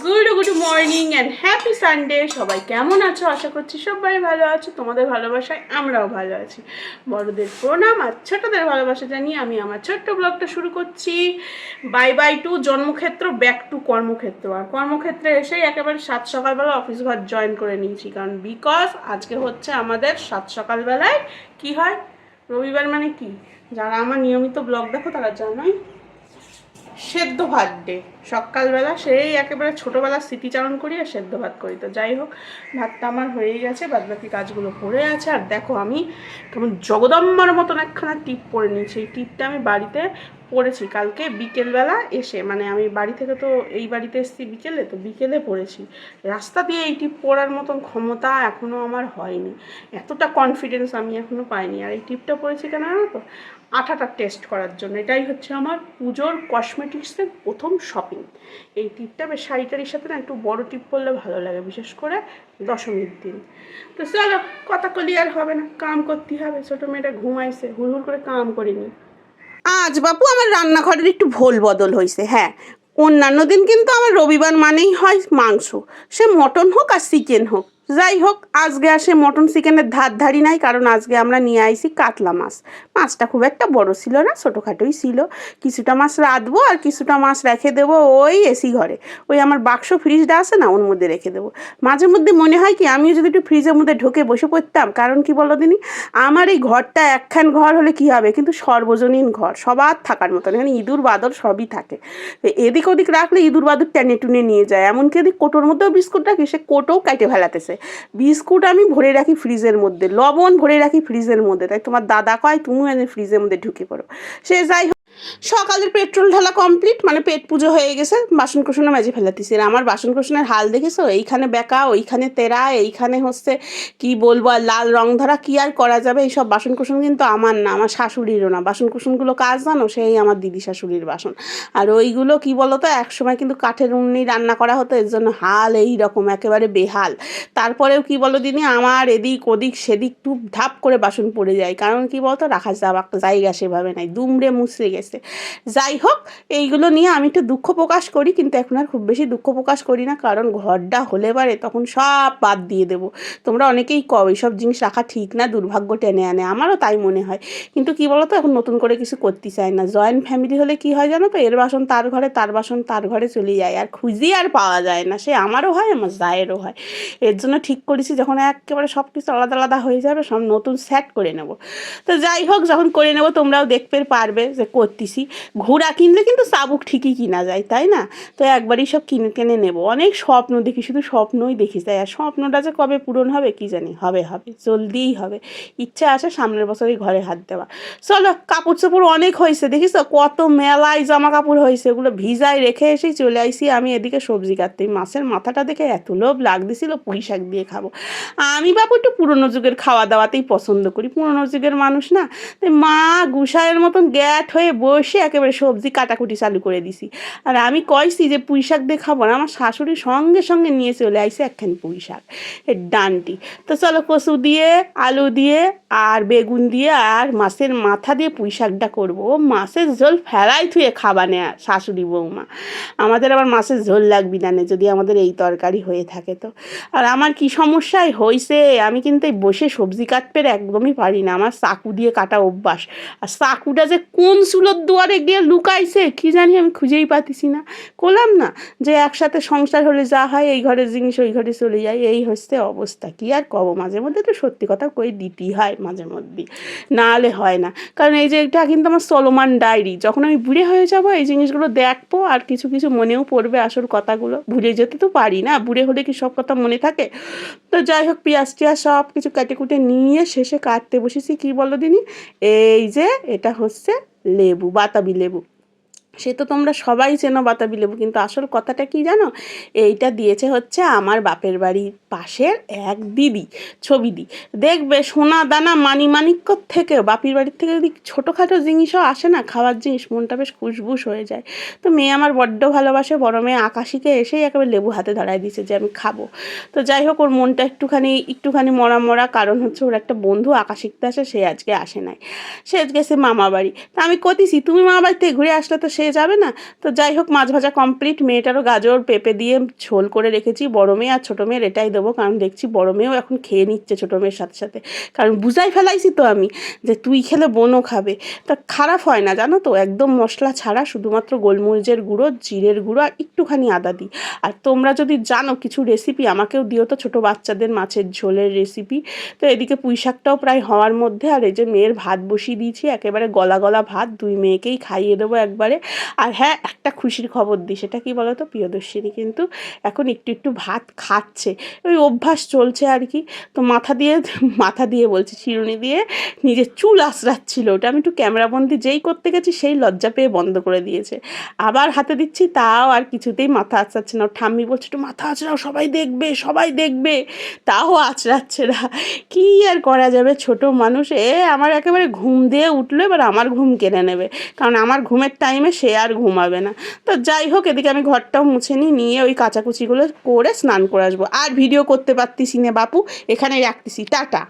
Good good morning and happy Sunday সবাই কেমন আছো? আশা করছি সবাই ভালো আছো। তোমাদের ভালোবাসায় আমরাও ভালো আছি। বড়দের প্রণাম আর ছোটদের ভালোবাসা জানিয়ে আমি আমার ছোট্ট ব্লগটা শুরু করছি। বাই বাই টু জন্মক্ষেত্র ব্যাক টু কর্মক্ষেত্র। আর কর্মক্ষেত্রে এসেই একেবারে সাত সকালবেলা অফিস ঘর জয়েন করে নিয়েছি। কারণ বিকজ আজকে হচ্ছে আমাদের সাত সকালবেলায় কি হয়? রবিবার মানে কি? যারা আমার নিয়মিত ব্লগ দেখো তারা জানোই সেদ্ধ ভাত ডে। সকালবেলা সেই একেবারে ছোটোবেলা স্মৃতিচারণ করি আর সেদ্ধ ভাত করি। তো যাই হোক, ভাতটা আমার হয়েই গেছে বাদ বাকি কাজগুলো পড়ে আছে। আর দেখো আমি কেমন জগদম্বার মতন একখানা টিপ পরে নিয়েছি। এই টিপটা আমি বাড়িতে পড়েছি, কালকে বিকেলবেলা এসে মানে আমি বাড়ি থেকে তো এই বাড়িতে এসেছি বিকেলে, তো বিকেলে পড়েছি। রাস্তা দিয়ে এই পরার মতন ক্ষমতা এখনও আমার হয়নি। এতটা কনফিডেন্স আমি এখনও পাইনি। আর এই টিপটা পড়েছি কেন জানো তো? আঠাটা টেস্ট করার জন্য। এটাই হচ্ছে আমার পুজোর কসমেটিক্সের প্রথম শপিং এই টিপটা বেশ শাড়িটারির সাথে না একটু বড় টিপ পরলে ভালো লাগে, বিশেষ করে দশমীর দিন। তো চলো, কথা কলি আর হবে না, কাম করতে হবে। ছোটো মেয়েটা ঘুমাইছে, হুড় হুড় করে কাম করিনি। আজ বাপু আমার রান্নাঘরের একটু ভোল বদল হয়েছে হ্যাঁ। অন্যান্য দিন কিন্তু আমার রবিবার মানেই হয় মাংস। সে মটন হোক আর চিকেন হোক। যাই হোক, আজকে আসে মটন চিকেনের ধার ধারি নাই, কারণ আজকে আমরা নিয়ে আইছি কাতলা মাছ। মাছটা খুব একটা বড় ছিল না, ছোটোখাটোই ছিল। কিছুটা মাছ রাঁধবো আর কিছুটা মাছ রেখে দেবো ওই এসি ঘরে। ওই আমার বাক্স ফ্রিজটা আছে না, ওর মধ্যে রেখে দেবো। মাঝে মধ্যে মনে হয় কি, আমিও যদি একটু ফ্রিজের মধ্যে ঢুকে বসে পড়তাম, কারণ কি বলো দিনি, আমার এই ঘরটা একখান ঘর হলে কি হবে? কিন্তু সর্বজনীন ঘর, সবার থাকার মতন এখানে ইঁদুর বাদর সবই থাকে। এদিক ওদিক রাখলে ইঁদুর বাদুর টেনে টুনে নিয়ে যায়, এমনকি এদিক কোটোর মধ্যেও বিস্কুট রাখি, সে কোটোও কাটে ফেলাতেছে। বিস্কুট আমি ভরে রাখি ফ্রিজের মধ্যে, লবণ ভরে রাখি ফ্রিজের মধ্যে। তাই তোমার দাদা কয় তুমি ফ্রিজের মধ্যে ঢুকে পড়ো। সে যাই সকালের পেট্রোল ঢালা কমপ্লিট মানে পেট পুজো হয়ে গেছে বাসন কোসনে মেজে ফেলাতেছি। আমার বাসন কোসনের হাল দেখেছ? এইখানে বেকা, ওইখানে তেরা, এইখানে হচ্ছে কি বলব আর লাল রং ধরা, কি আর করা যাবে? এইসব বাসন কোসন কিন্তু আমার না, আমার শাশুড়িরও না। বাসন কোসনগুলো কাজ জানো? সেই আমার দিদি শাশুড়ির বাসন। আর ওইগুলো কি বলো তো একসময় কিন্তু কাঠের উন্নি রান্না করা হতো, এর জন্য হাল এই রকম একেবারে বেহাল। তারপরেও কি বলো দিদি আমার এদিক ওদিক সেদিক টুপ ধাপ করে বাসন পড়ে যায়। কারণ কি বলতো? রাখা যাওয়া জায়গা সেভাবে নাই, দুমড়ে মুচড়ে গেছে। যাই হোক, এইগুলো নিয়ে আমি একটু দুঃখ প্রকাশ করি, কিন্তু এখন আর খুব বেশি দুঃখ প্রকাশ করি না, কারণ ঘরটা হলে পারে তখন সব বাদ দিয়ে দেবো। তোমরা অনেকেই কও, এইসব জিনিস রাখা ঠিক না, দুর্ভাগ্য টেনে আনে। আমারও তাই মনে হয়। কিন্তু কি বলতো, এখন নতুন করে কিছু করতে চায় না। জয়েন্ট ফ্যামিলি হলে কি হয় জানো তো, এর বাসন তার ঘরে, তার বাসন তার ঘরে চলে যায়, আর খুঁজি আর পাওয়া যায় না। সে আমারও হয়, আমার জায়েরও হয়। এর জন্য ঠিক করেছি, যখন একেবারে সব কিছু আলাদা আলাদা হয়ে যাবে, সব নতুন সেট করে নেব। তো যাই হোক, যখন করে নেব, তোমরাও দেখতে পারবে যে করতেছি ঘোড়া কিনলে কিন্তু চাবুক ঠিকই কিনা যায়, তাই না? তো একবারই সব কিনে টেনে নেব। অনেক স্বপ্ন দেখি, শুধু স্বপ্নই দেখি, তাই আর স্বপ্নটা যে কবে পূরণ হবে কি জানি? হবে হবে, জলদিই হবে। ইচ্ছা আছে সামনের বছরই ঘরে হাত দেওয়া চলো কাপড় চোপড় অনেক হয়েছে, দেখিস কত মেলায় জামা কাপড় হয়েছে ওগুলো ভিজায় রেখে এসেই চলে আইসি আমি এদিকে সবজি কাটতে। মাছের মাথাটা দেখে এত লোভ লাগতেছিল, পুঁই শাক দিয়ে খাব। আমি বাবু একটু পুরোনো যুগের খাওয়া দাওয়াতেই পছন্দ করি। পুরোনো যুগের মানুষ না? তাই মা গুসায়ের মতন গ্যাট হয়ে বসে একেবারে সবজি কাটাকুটি চালু করে দিছি। আর আমি কইছি যে পুঁই শাক দিয়ে খাব না, আমার শাশুড়ি সঙ্গে সঙ্গে নিয়ে চলে আইসে একখান পুঁই শাক এর ডানটি। তো চলো কচু দিয়ে, আলু দিয়ে, আর বেগুন দিয়ে, আর মাছের মাথা দিয়ে পুঁই শাকটা করব। মাছের ঝোল ফেলাই থুয়ে খাবা নেয়া শাশুড়ি বৌমা। আমাদের আবার মাছের ঝোল লাগবি না নে, যদি আমাদের এই তরকারি হয়ে থাকে তো। আর আমার কি সমস্যায় হয়েছে আমি কিন্তু এই বসে সবজি কাটতে একদমই পারি না, আমার চাকু দিয়ে কাটা অভ্যাস। আর চাকুটা যে কোন চুলোর দুয়ারে গিয়ে লুকাইছে, কি জানি আমি খুঁজেই পাতিছি না। করলাম না যে একসাথে সংসার হলে যা হয়, এই ঘরের জিনিস ওই ঘরে চলে যায়, এই হচ্ছে অবস্থা। কি আর কব, মাঝে মধ্যে তো সত্যি কথা কই দিতেই হয় মাঝে মধ্যে না হলে হয় না। কারণ এই যে এটা কিন্তু আমার চলমান ডায়েরি। যখন আমি বুড়ে হয়ে যাব, এই জিনিসগুলো দেখব আর কিছু কিছু মনেও পড়বে আসল কথাগুলো। ভুলে যেতে তো পারি না। বুড়ে হলে কি সব কথা মনে থাকে? তো যাই হোক, পেঁয়াজ টিয়াজ সব কিছু কেটে কুটে নিয়ে শেষে কাটতে বসেছি। কি বলো দিনি? এই যে এটা হচ্ছে লেবু বাতাবি লেবু সে তো তোমরা সবাই চেনো বাতাবি লেবু, কিন্তু আসল কথাটা কি জানো? এইটা দিয়েছে হচ্ছে আমার বাপের বাড়ির পাশের এক দিদি, ছবি দি। দেখবে সোনা দানা মানি মানিক্য থেকে বাপির বাড়ির থেকে যদি ছোটোখাটো জিনিসও আসে না, খাওয়ার জিনিস, মনটা বেশ খুশবুস হয়ে যায়। তো মেয়ে আমার বড্ড ভালোবাসে, বড় মেয়ে আকাশিকে এসেই একেবারে লেবু হাতে ধরায় দিয়েছে যে আমি খাব। তো যাই হোক, ওর মনটা একটুখানি একটুখানি মরা মরা, কারণ হচ্ছে ওর একটা বন্ধু আকাশিকতে আসে, সে আজকে আসে নাই। সে আজকে সে মামা বাড়ি। তা আমি কতিছি তুমি মামা বাড়ি থেকে ঘুরে আসলে তো সে ছেয়ে যাবে না? তো যাই হোক, মাছ ভাজা কমপ্লিট মেয়েটারও গাজর, পেঁপে দিয়ে ঝোল করে রেখেছি। বড় মেয়ে আর ছোটো মেয়ের এটাই দেবো, কারণ দেখছি বড় মেয়েও এখন খেয়ে নিচ্ছে ছোটো মেয়ের সাথে সাথে। কারণ বুঝাই ফেলাইছি তো আমি যে তুই খেলে বোনও খাবে। তা খারাপ হয় না, জানো তো? একদম মশলা ছাড়া শুধুমাত্র গোলমরিচের গুঁড়ো, জিরের গুঁড়ো আর একটুখানি আদা দিই। আর তোমরা যদি জানো কিছু রেসিপি আমাকেও দিও তো ছোটো বাচ্চাদের মাছের ঝোলের রেসিপি তো এদিকে পুঁই শাকটাও প্রায় হওয়ার মধ্যে, আর এই যে মেয়ের ভাত বসিয়ে দিয়েছি, একেবারে গলা গলা ভাত, দুই মেয়েকেই খাইয়ে দেবো একবারে। আর হ্যাঁ একটা খুশির খবর দিই, সেটা কি বলো তো প্রিয়দর্শিনী কিন্তু এখন একটু একটু ভাত খাচ্ছে। ওই অভ্যাস চলছে আর কি। তো মাথা দিয়ে মাথা দিয়ে বলছি চিরুনি দিয়ে নিজের চুল আঁচড়াচ্ছিল ওটা। আমি একটু ক্যামেরাবন্দি যেই করতে গেছি, সেই লজ্জা পেয়ে বন্ধ করে দিয়েছে। আবার হাতে দিচ্ছি, তাও আর কিছুতেই মাথা আঁচড়াচ্ছে না। ঠাম্মি বলছে, একটু মাথা আঁচড়াও, সবাই দেখবে সবাই দেখবে। তাও আঁচড়াচ্ছে না। কী আর করা যাবে? ছোট মানুষ, এ আমার একেবারে ঘুম দিয়ে উঠল, এবার আমার ঘুম কেড়ে নেবে। কারণ আমার ঘুমের টাইমে সে আর ঘুমাবে না। তো যাই হোক, এদিকে আমি ঘরটাও মুছে নিই, নিয়ে ওই কাচাকুচিগুলো করে স্নান করে আসব। আর ভিডিও করতে পারতিস না বাপু এখানে রাখতেছি টাটা।